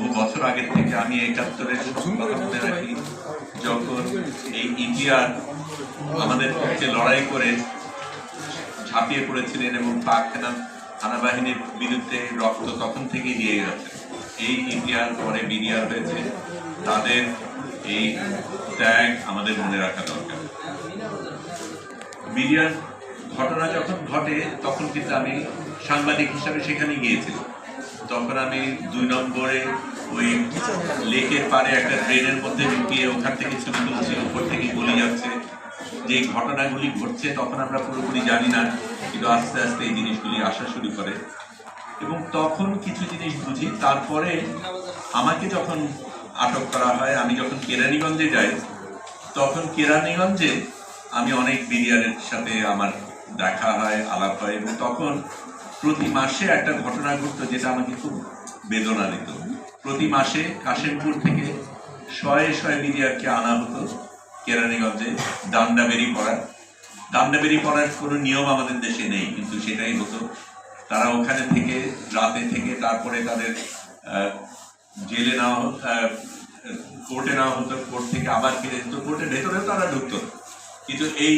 বহু বছর আগের থেকে আমি একাত্তরের কথা মনে রাখি। যখন এই ইন্ডিয়ার আমাদের পক্ষে লড়াই করে ঝাঁপিয়ে পড়েছিলেন এবং পাক সেনা সেনাবাহিনীর বিরুদ্ধে রক্ত তখন থেকেই দিয়ে গেছে। এই ইন্ডিয়ার পরে বিডিআর হয়েছে। তাদের এই ত্যাগ আমাদের মনে রাখা দরকার। বিডিআর ঘটনা যখন ঘটে, তখন কিন্তু আমি সাংবাদিক হিসাবে সেখানে গিয়েছিলাম। তখন আমি দুই নম্বরে ওই লেকের পাড়ে একটা ট্রেনের মধ্যে ঢুকিয়ে ওখান থেকে ছবি তুলছি, উপর থেকে গুলি যাচ্ছে। যে ঘটনাগুলি ঘটছে, তখন আমরা পুরোপুরি জানি না, কিন্তু আস্তে আস্তে এই জিনিসগুলি আসা শুরু করে। এবং তখন কিছু জিনিস বুঝি, তারপরে আমাকে যখন আটক করা হয়, আমি যখন কেরানীগঞ্জে যাই, তখন কেরানীগঞ্জে আমি অনেক বিরিয়ারের সাথে আমার দেখা হয়, আলাপ হয়, এবং তখন প্রতি মাসে একটা ঘটনা ঘটতো যেটা আমাকে খুব বেদনা দিত প্রতি মাসে কাশিমপুর থেকে শয়ে শয়ে বিরিয়ারকে আনা হতো কেরানীগঞ্জে দান্ডাবেরি পড়ার দান্ডাবেরি পড়ার কোনো নিয়ম আমাদের দেশে নেই, কিন্তু সেটাই হতো। তারা ওখানে থেকে, রাতে থেকে তারপরে তাদের জেলে নেওয়া কোর্টে নেওয়া হতো, কোর্ট থেকে আবার ফিরে যেত। কোর্টের ভেতরেও তারা ঢুকতো। কিন্তু এই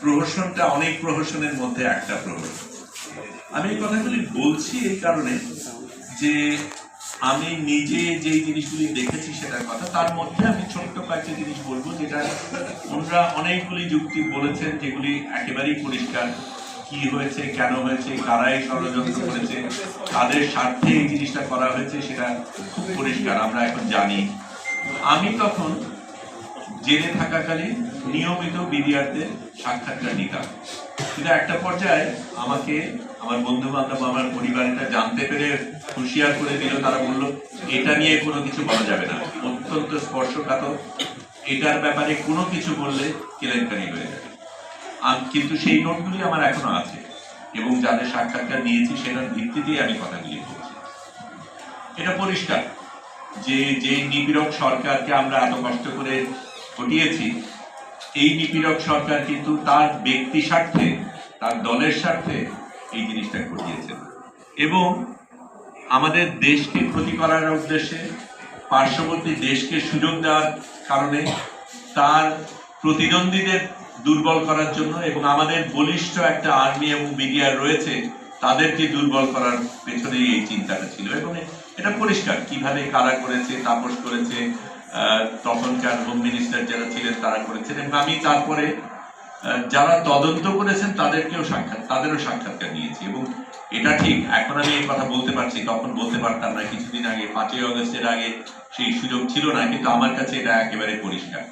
প্রহসনটা অনেক প্রহসনের মধ্যে একটা প্রহসন। আমি এই কথাগুলি বলছি এই কারণে যে আমি নিজে যেই জিনিসগুলি দেখেছি সেটার কথা, তার মধ্যে আমি ছোট্ট কয়েকটা জিনিস বলব যেটা ওনারা অনেকগুলি যুক্তি বলেছেন যেগুলি একেবারেই পরিষ্কার। কি হয়েছে, কেন হয়েছে, কারাই ষড়যন্ত্র করেছে, তাদের স্বার্থে এই জিনিসটা করা হয়েছে, সেটা খুব পরিষ্কার, আমরা এখন জানি। আমি তখন জেলে থাকাকালীন নিয়মিত বিডিআরদের সাক্ষাৎকার নিতাম কিন্তু একটা পর্যায়ে আমাকে, আমার বন্ধু বান্ধব আমার পরিবার এটা জানতে পেরে হুঁশিয়ার করে দিল, তারা বলল, এটা নিয়ে কোনো কিছু বলা যাবে না। অত্যন্ত স্পর্শকাতর। এটার ব্যাপারে কোনো কিছু বললে কেলেঙ্কারি হয়ে যাবে। কিন্তু সেই নোটগুলি আমার এখনও আছে এবং যাদের সাক্ষাৎকার নিয়েছি সেটার ভিত্তিতেই আমি কথাগুলি বলছি এটা পরিষ্কার যে যে নিপীড়ক সরকারকে আমরা এত কষ্ট করে ঘটিয়েছি এই নিপীড়ক সরকার কিন্তু তার ব্যক্তি স্বার্থে, তার দলের স্বার্থে এই জিনিসটা ঘটিয়েছেন এবং আমাদের দেশকে ক্ষতি করার উদ্দেশ্যে, পার্শ্ববর্তী দেশকে সুযোগ দেওয়ার কারণে তার প্রতিদ্বন্দ্বীদের দুর্বল করার জন্য এবং আমাদের বলিষ্ঠ একটা আর্মি এবং মিডিয়া রয়েছে, তাদেরকে দুর্বল করার পেছনেই এই চিন্তাটা ছিল। এবং এটা পরিষ্কার, কীভাবে কারা করেছে, তাপস করেছে তখনকার হোম মিনিস্টার যারা ছিলেন তারা করেছেন এবং আমি তারপরে যারা তদন্ত করেছেন তাদেরকেও সাক্ষাৎ তাদেরও সাক্ষাৎকার নিয়েছি এবং এটা ঠিক, এখন আমি এই কথা বলতে পারছি, তখন বলতে পারতাম না, কিছুদিন আগে, পাঁচই অগস্টের আগে সেই সুযোগ ছিল না, কিন্তু আমার কাছে এটা একেবারে পরিষ্কার।